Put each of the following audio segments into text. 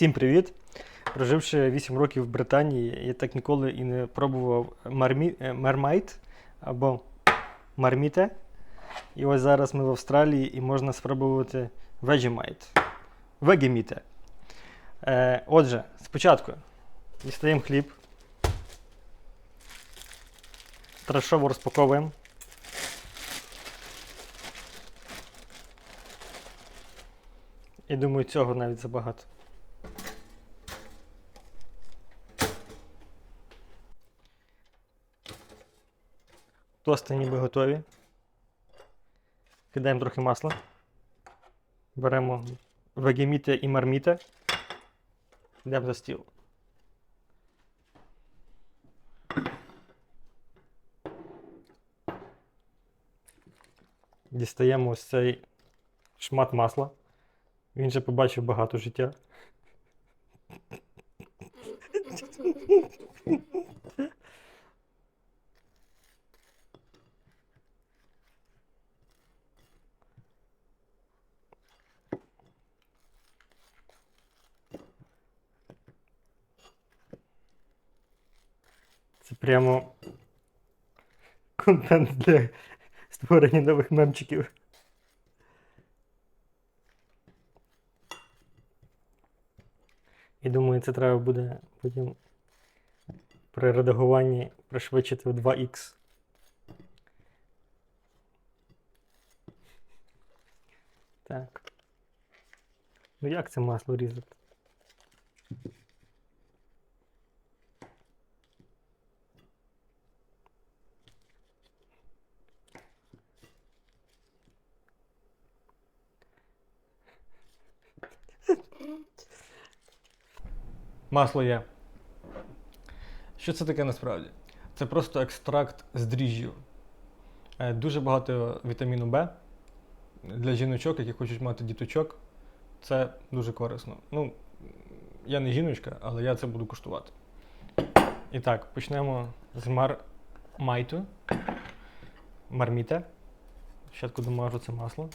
Всім привіт! Проживши 8 років в Британії, я так ніколи і не пробував мармі... е, мармайт або марміте. І ось зараз ми в Австралії і можна спробувати Vegemite. Вегеміте. Е, отже, спочатку дістаємо хліб. Трешово розпаковуємо. І думаю, цього навіть забагато. Тости ніби готові. Кидаємо трохи масла. Беремо вегеміте і марміте. Йдемо за стіл. Дістаємо ось цей шмат масла. Він же побачив багато життя. Це прямо контент для створення нових мемчиків. І думаю, це треба буде потім при редагуванні пришвидшити в 2х. Так. Ну як це масло різати? Масло є. Що це таке насправді? Це просто екстракт з дріжджів. Е, Дуже багато вітаміну Б для жіночок, які хочуть мати діточок. Це дуже корисно. Ну, я не жіночка, але я це буду куштувати. І так, почнемо з мармайту. Марміте. Спочатку домажу це масло.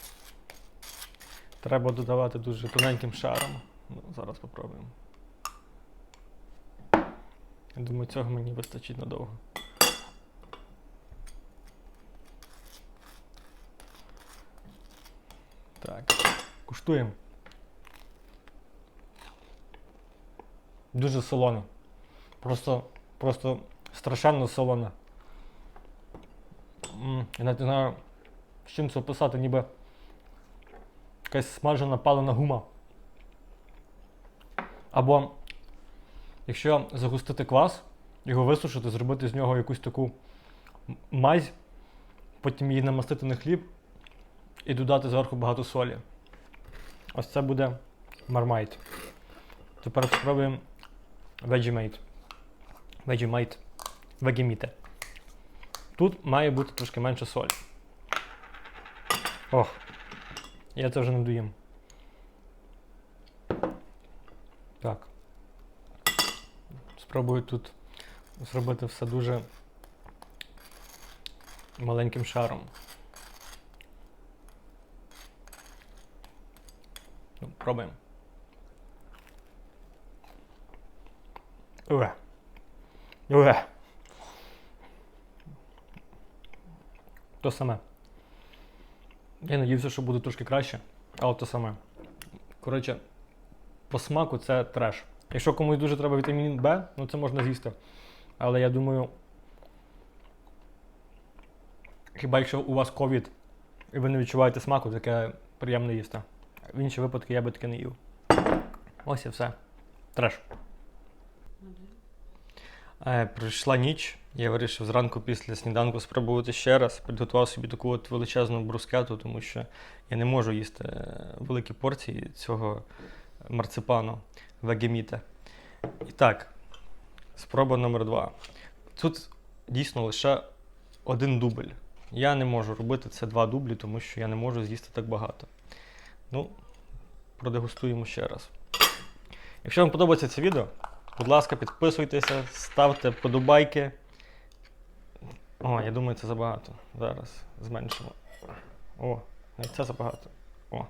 Треба додавати дуже тоненьким шаром. Ну, зараз попробуємо. Я думаю, цього мені вистачить надовго. Так, куштуємо. Дуже солоне. Просто, просто страшенно солоне. М, Я навіть не знаю, з чим це описати, ніби якась смажена палена гума. Або Якщо загустити квас, його висушити, зробити з нього якусь таку мазь, потім її намастити на хліб і додати зверху багато солі. Ось це буде мармайт. Тепер спробуємо Vegemite. Vegemite. Vegemite. Тут має бути трошки менше солі. Ох, я це вже не доїм. Так. Спробую тут зробити все дуже маленьким шаром. Ну, пробуємо. Уе. Уе. То саме. Я надіюся, що буде трошки краще, але то саме. Коротше, по смаку це треш. Якщо комусь дуже треба вітамін Б, ну це можна з'їсти. Але я думаю, хіба якщо у вас ковід і ви не відчуваєте смаку, таке приємно їсти. В інші випадки я би таке не їв. Ось і все. Треш. Е, прийшла ніч. Я вирішив зранку після сніданку спробувати ще раз. Підготував собі таку от величезну брускету, тому що я не можу їсти е, великі порції цього марципану вегеміта. І так, спроба номер два. Тут дійсно лише один дубль. Я не можу робити це два дублі, тому що я не можу з'їсти так багато. Ну, продегустуємо ще раз. Якщо вам подобається це відео, будь ласка, підписуйтеся, ставте подобайки. О, я думаю, це забагато. Зараз зменшимо. О, це забагато. О.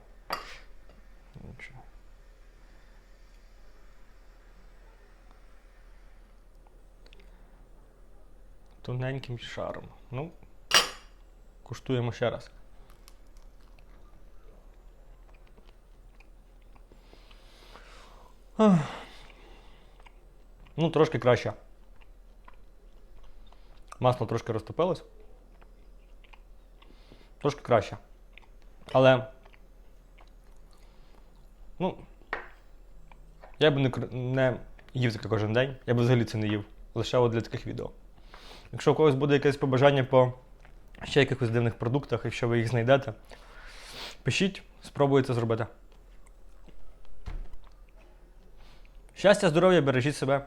тоненьким шаром. Ну, куштуємо ще раз. Ну, трошки краще. Масло трошки розтопилось. Трошки краще. Але. Ну. Я би не, не їв таке кожен день. Я б взагалі це не їв. Лише от для таких відео. Якщо у когось буде якесь побажання по ще якихось дивних продуктах, якщо ви їх знайдете, пишіть, спробую це зробити. Щастя, здоров'я, бережіть себе.